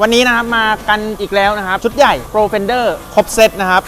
วันนี้นะครับมากันอีกแล้วนะครับ ชุดใหญ่ Pro Fender ครบเซตนะครับ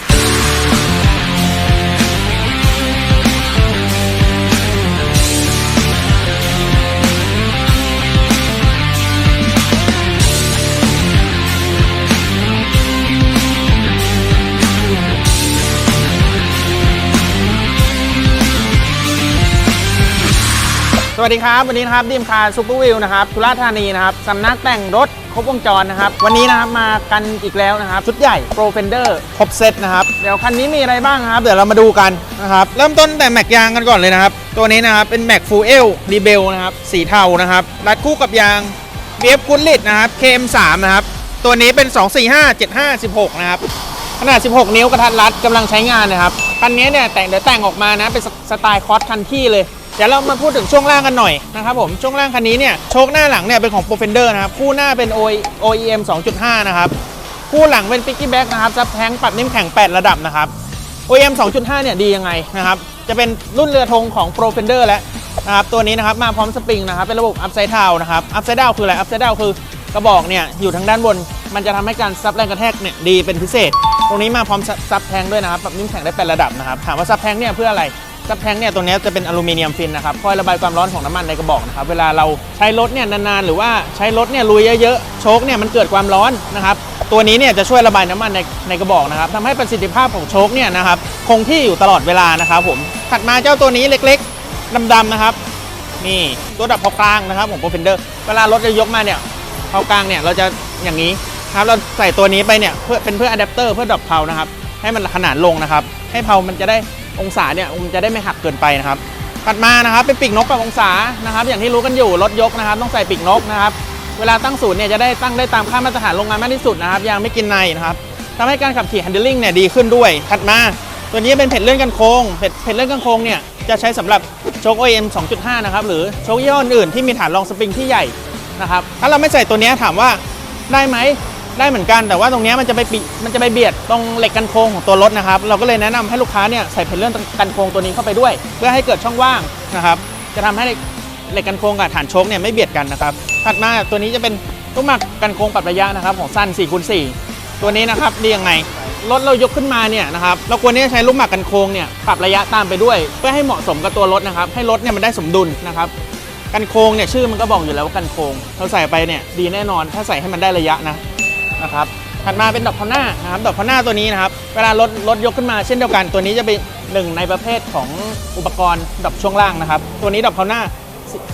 วัสดีครับวันนี้นะครับดีมคาร์ซูเปอร์วิวนะครับสุราธานีนะครับสำนักแต่งรถครบวงจรนะครับ วันนี้นะครับมากันอีกแล้วนะครับ ชุดใหญ่ Pro Fender ครบเซตนะครับ เดี๋ยวคันนี้มีอะไรบ้างนะครับ เดี๋ยวเรามาดูกันนะครับ เริ่มต้นแต่แม็กยางกันก่อนเลยนะครับ ตัวนี้นะครับ เป็นแม็กฟูเอลรีเบลนะครับสีเทานะครับรัดคู่กับยาง BF g o o d l i t นะครับ KM3 นะครับ ตัวนี้เป็น 245 75 16 นะครับขนาด 16 นิ้วกระทัดรัดกำลังใช้งานนะครับคันนี้เนี่ยแต่งเดี๋ยวแต่งออกมานะเป็นสไตล์คอสคันที่เลย เดี๋ยวเรามาพูดถึงช่วงล่างกันหน่อยนะครับผมช่วงล่างคันนี้เนี่ยโชคหน้าหลังเนี่ยเป็นของ p r o f e n d e r นะครับคู่หน้าเป็น OEM 2.5 นะครับคู่หลังเป็น p i c k y back นะครับซับแทงปรับนิ่มแข็ง 8 ระดับนะครับ OEM 2.5 เนี่ยดียังไงนะครับจะเป็นรุ่นเรือธงของ Pro Fender แล้วนะครับตัวนี้นะครับมาพร้อมสปริงนะครับเป็นระบบ Upside Down นะครับ Upside Down คืออะไร Upside Down คือกระบอกเนี่ยอยู่ทางด้านบน มันจะทำให้การซับแรงกระแทกเนี่ยดีเป็นพิเศษ ตรงนี้มาพร้อมซับซับแทงด้วยนะครับปรับนิ่มแข็งได้เป็นระดับนะครับถามว่าซับแทงเนี่ยเพื่ออะไร ซับแทงเนี่ยตรงเนี้จะเป็นอลูมิเนียมฟินนะครับคอยระบายความร้อนของน้ำมันในกระบอกนะครับเวลาเราใช้รถเนี่ยนานๆ หรือว่าใช้รถเนี่ยลุยเยอะๆโชคเนี่ยมันเกิดความร้อนนะครับตัวนี้เนี่ยจะช่วยระบายน้ำมันในในกระบอกนะครับทำให้ประสิทธิภาพของโชคเนี่ยนะครับคงที่อยู่ตลอดเวลานะครับผมถัดมาเจ้าตัวนี้เล็กๆดำๆนะครับนี่ตัวดับเผากลางนะครับของโปรเฟนเดอร์เวลารถจะยกมาเนี่ยเผากลางเนี่ยเราจะอย่างนี้ครับเราใส่ตัวนี้ไปเนี่ยเพื่อเป็นเพื่ออะแดปเตอร์เพื่อดับเพานะครับให้มันขนานลงนะครับให้เพามันจะได้ องศาเนี่ยมันจะได้ไม่หักเกินไปนะครับถัดมานะครับเป็นปีกนกปรับองศานะครับ อย่างที่รู้กันอยู่รถยกนะครับ ต้องใส่ปีกนกนะครับ เวลาตั้งศูนย์เนี่ยจะได้ตั้งได้ตามค่ามาตรฐานโรงงานมากที่สุดนะครับยางไม่กินในนะครับทำให้การขับขี่ handling เนี่ยดีขึ้นด้วย ถัดมา ตัวนี้เป็นเพจเลื่อนกันโค้งเพจเพจเลื่อนกันโค้งเนี่ยจะใช้สำหรับโชค OEM 2.5 นะครับหรือโชคยี่ห้ออื่นที่มีฐานรองสปริงที่ใหญ่นะครับถ้าเราไม่ใส่ตัวนี้ถามว่าได้ไหม ได้เหมือนกัน แต่ว่าตรงนี้มันจะไปปิมันจะไปเบียดตรงเหล็กกันโค้งของตัวรถนะครับ เราก็เลยแนะนำให้ลูกค้าเนี่ยใส่เพจเลื่อนกันโค้งตัวนี้เข้าไปด้วย เพื่อให้เกิดช่องว่างนะครับ จะทำให้เหล็กกันโค้งกับฐานโชคเนี่ยไม่เบียดกันนะครับถัดมาตัวนี้จะเป็นลูกหมากกันโค้งปรับระยะนะครับของสั้น4คูณ4ตัวนี้นะครับดียังไงรถเรายกขึ้นมาเนี่ยนะครับเราควรที่จะใช้ลูกหมากกันโค้งเนี่ยปรับระยะตามไปด้วย เพื่อให้เหมาะสมกับตัวรถนะครับ ให้รถเนี่ยมันได้สมดุลนะครับกันโค้งเนี่ยชื่อมันก็บอกอยู่แล้วว่ากันโค้งเราใส่ไปเนี่ยดีแน่นอนถ้าใส่ให้มันได้ระยะนะ นะครับถัดมาเป็นดอกพอหน้านะครับดอกพอหน้าตัวนี้นะครับเวลารถรถยกขึ้นมาเช่นเดียวกัน ตัวนี้จะเป็นหนึ่งในประเภทของอุปกรณ์ดอกช่วงล่างนะครับ ตัวนี้ดอกพอหน้า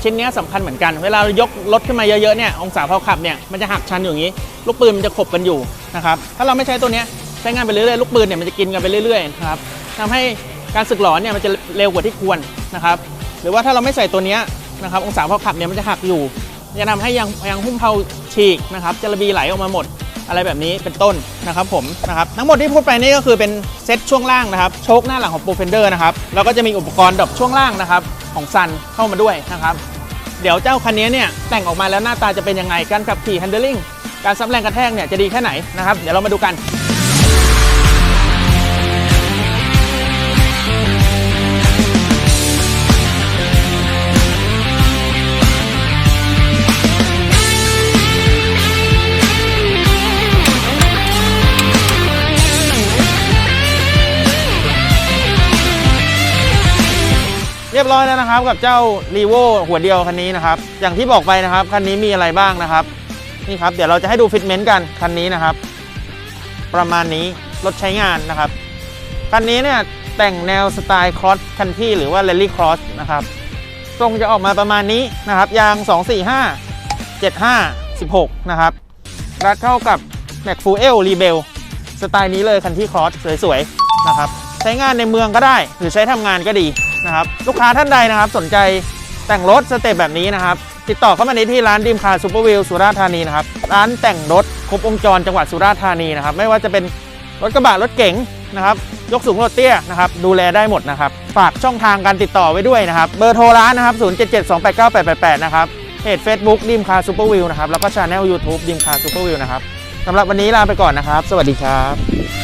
ชิ้นนี้ยสำคัญเหมือนกัน เวลายกรถขึ้นมาเยอะๆเนี่ยองศาพาขับเนี่ยมันจะหักชันอยู่อย่างนี้ ลูกปืนมันจะขบกันอยู่นะครับถ้าเราไม่ใช้ตัวนี้ใช้งานไปเรื่อยๆลูกปืนเนี่ยมันจะกินกันไปเรื่อยๆนะครับทำให้การสึกหลอเนี่ยมันจะเร็วกว่าที่ควรนะครับหรือว่าถ้าเราไม่ใส่ตัวนี้นะครับองศาพาขับเนี่ยมันจะหักอยู่จะทำให้ยางยางหุ้มเพาฉีกนะครับจะระบีไหลออกมาหมด อะไรแบบนี้เป็นต้นนะครับผมนะครับทั้งหมดที่พูดไปนี่ก็คือเป็นเซตช่วงล่างนะครับโชคหน้าหลังของโปรเฟนเดอร์นะครับแล้วก็จะมีอุปกรณ์ดับช่วงล่างนะครับของซันเข้ามาด้วยนะครับเดี๋ยวเจ้าคันนี้เนี่ยแต่งออกมาแล้วหน้าตาจะเป็นยังไงการขับขี่ handling การซับแรงกระแทกเนี่ยจะดีแค่ไหนนะครับเดี๋ยวเรามาดูกัน ยบร้อยแล้วนะครับ กับเจ้า r ีโวหัวเดียวคันนี้นะครับ อย่างที่บอกไปนะครับคันนี้มีอะไรบ้างนะครับนี่ครับเดี๋ยวเราจะให้ดูฟิตเมนต์กันคันนี้นะครับ ประมาณนี้รถใช้งานนะครับคันนี้เนี่ยแต่งแนวสไตล์ครอสคันที่หรือว่า r รลลี่ครอสนะครับทรงจะออกมาประมาณนี้นะครับยาง 245 75 16 นะครับรัดเข้ากับ m a c f u e l Rebel สไตล์นี้เลยคันที่ครอสสวยๆนะครับ ใช้งานในเมืองก็ได้ หรือใช้ทำงานก็ดีนะครับ ลูกค้าท่านใดนะครับ สนใจแต่งรถสเต็ปแบบนี้นะครับ ติดต่อเข้ามาในที่ร้านดิมคาซูเปอร์วิลสุราษฎร์ธานีนะครับ ร้านแต่งรถครบวงจรจังหวัดสุราษฎร์ธานีนะครับ ไม่ว่าจะเป็นรถกระบะรถเก๋งนะครับ ยกสูงรถเตี้ยนะครับ ดูแลได้หมดนะครับ ฝากช่องทางการติดต่อไว้ด้วยนะครับ เบอร์โทรร้านนะครับ 0772898888 นะครับ เพจ Facebook ดิมคาซูเปอร์วิวนะครับ แล้วก็ช anel YouTube ดิมคาซูเปอร์วิวนะครับสำหรับวันนี้ลาไปก่อนนะครับ สวัสดีครับ